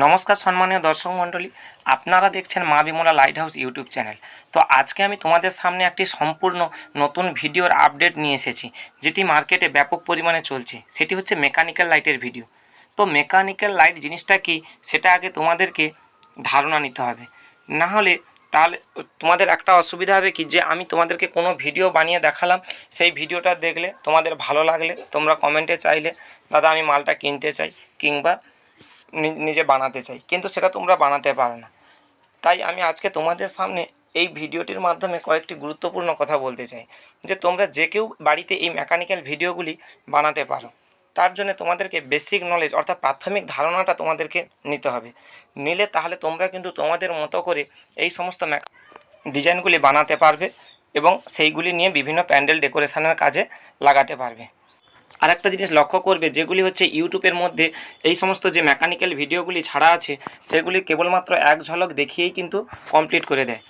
নমস্কার সম্মানীয় দর্শক মণ্ডলী, আপনারা দেখছেন Maa Bimala light house YouTube channel. তো আজকে আমি তোমাদের সামনে একটি সম্পূর্ণ নতুন ভিডিওর আপডেট নিয়ে এসেছি, যেটি মার্কেটে ব্যাপক পরিমাণে চলছে। সেটি হচ্ছে মেকানিক্যাল লাইটের ভিডিও তো মেকানিক্যাল লাইট জিনিসটা কি, সেটা আগে তোমাদেরকে ধারণা নিতে হবে। না হলে তাহলে তোমাদের একটা অসুবিধা হবে কি, যে আমি তোমাদেরকে কোনো ভিডিও বানিয়ে দেখালাম, সেই ভিডিওটা দেখলে তোমাদের ভালো লাগলে, তোমরা কমেন্টে চাইলে, দাদা আমি মালটা কিনতে চাই, কিংবা নিজে বানাতে চাই। কিন্তু সেটা তোমরা বানাতে পারো না। তাই আমি আজকে তোমাদের সামনে এই ভিডিওটির মাধ্যমে কয়েকটি গুরুত্বপূর্ণ কথা বলতে চাই। যে তোমরা যে কেউ বাড়িতে এই মেকানিক্যাল ভিডিওগুলি বানাতে পারো, তার জন্য তোমাদেরকে বেসিক নলেজ অর্থাৎ প্রাথমিক ধারণাটা তোমাদেরকে নিতে হবে। নিলে তাহলে তোমরা কিন্তু তোমাদের মতো করে এই সমস্ত ডিজাইনগুলি বানাতে পারবে এবং সেইগুলি নিয়ে বিভিন্ন প্যান্ডেল ডেকোরেশনের কাজে লাগাতে পারবে। আরেকটা জিনিস লক্ষ্য করবে, যেগুলি হচ্ছে ইউটিউবের মধ্যে এই সমস্ত যে মেকানিক্যাল ভিডিওগুলি ছাড়া আছে, সেগুলি কেবলমাত্র এক ঝলক দেখিয়েই কিন্তু কমপ্লিট করে দেয়।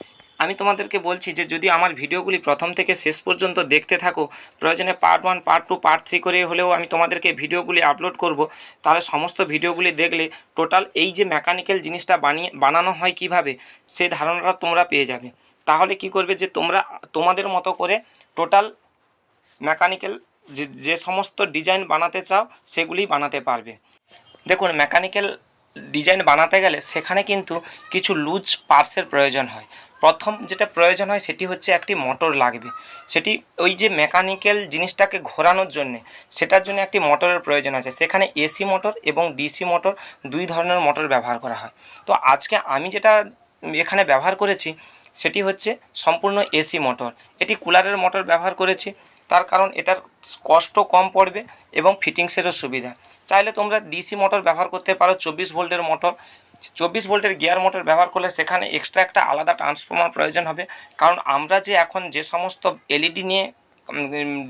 আমি তোমাদেরকে বলছি যে, যদি আমার ভিডিওগুলি প্রথম থেকে শেষ পর্যন্ত দেখতে থাকো, প্রয়োজনে part one part two part three করে হলেও আমি তোমাদেরকে ভিডিওগুলি আপলোড করব, তাহলে সমস্ত ভিডিওগুলি দেখলে টোটাল এই যে মেকানিক্যাল জিনিসটা বানিয়ে, বানানো হয় কীভাবে সেই ধারণাটা তোমরা পেয়ে যাবে। তাহলে কি করবে যে, তোমরা, তোমাদের মতো করে টোটাল মেকানিক্যাল যে সমস্ত ডিজাইন বানাতে চাও, সেগুলি বানাতে পারবে। দেখুন মেকানিক্যাল ডিজাইন বানাতে গেলে সেখানে কিন্তু কিছু লুজ পার্টসের প্রয়োজন হয়। প্রথম যেটা প্রয়োজন হয়, সেটি হচ্ছে একটি মোটর লাগবে। সেটি ওই যে মেকানিক্যাল জিনিসটাকে ঘোরানোর জন্যে, সেটার জন্য একটি মোটরের প্রয়োজন আছে। সেখানে এসি মোটর এবং ডিসি মোটর দুই ধরনের মোটর ব্যবহার করা হয়। তো আজকে আমি যেটা এখানে ব্যবহার করেছি, সেটি হচ্ছে সম্পূর্ণ এসি মোটর এটি কুলারের মোটর ব্যবহার করেছি। তার কারণ এটার কষ্ট কম পড়বে এবং ফিটিংসেরও সুবিধা। চাইলে তোমরা ডিসি মোটর ব্যবহার করতে পারো, চব্বিশ ভোল্টের মোটর চব্বিশ ভোল্টের গিয়ার মোটর ব্যবহার করলে সেখানে এক্সট্রা একটা আলাদা ট্রান্সফর্মার প্রয়োজন হবে। কারণ আমরা যে এখন যে সমস্ত এলইডি নিয়ে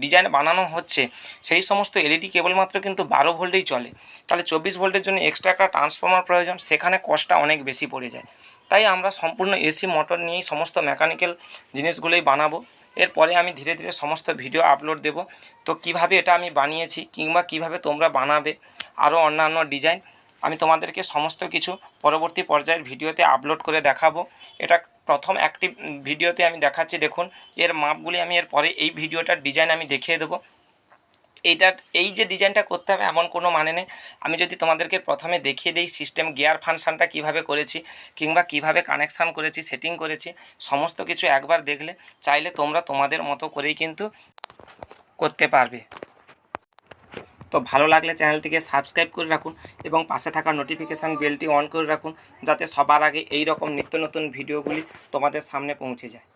ডিজাইন বানানো হচ্ছে, সেই সমস্ত এলইডি কেবলমাত্র কিন্তু বারো ভোল্টেই চলে। তাহলে চব্বিশ ভোল্টের জন্য এক্সট্রা একটা ট্রান্সফর্মার প্রয়োজন, সেখানে কষ্টটা অনেক বেশি পড়ে যায়। তাই আমরা সম্পূর্ণ এসি মোটর নিয়েই সমস্ত মেকানিক্যাল জিনিসগুলোই বানাবো। এরপরে আমি ধীরে ধীরে সমস্ত ভিডিও আপলোড দেব। তো কীভাবে এটা আমি বানিয়েছি কিংবা কীভাবে তোমরা বানাবে, আরও অন্যান্য ডিজাইন আমি তোমাদেরকে সমস্ত কিছু পরবর্তী পর্যায়ের ভিডিওতে আপলোড করে দেখাবো। এটা প্রথম একটি ভিডিওতে আমি দেখাচ্ছি, দেখুন। এর মাপগুলি আমি এরপরে এই ভিডিওটার ডিজাইন আমি দেখিয়ে দেবো। এইটার এই যে ডিজাইনটা করতে হবে এমন কোনো মানে নেই। আমি যদি তোমাদেরকে প্রথমে দেখিয়ে দিই সিস্টেম গিয়ার ফাংশানটা কীভাবে করেছি, কিংবা কীভাবে কানেকশান করেছি সেটিং করেছি, সমস্ত কিছু একবার দেখলে চাইলে তোমরা তোমাদের মতো করেই কিন্তু করতে পারবে। তো ভালো লাগলে চ্যানেলটিকে সাবস্ক্রাইব করে রাখুন এবং পাশে থাকা নোটিফিকেশান বেলটি অন করে রাখুন, যাতে সবার আগে এই রকম নিত্য নতুন ভিডিওগুলি তোমাদের সামনে পৌঁছে যায়।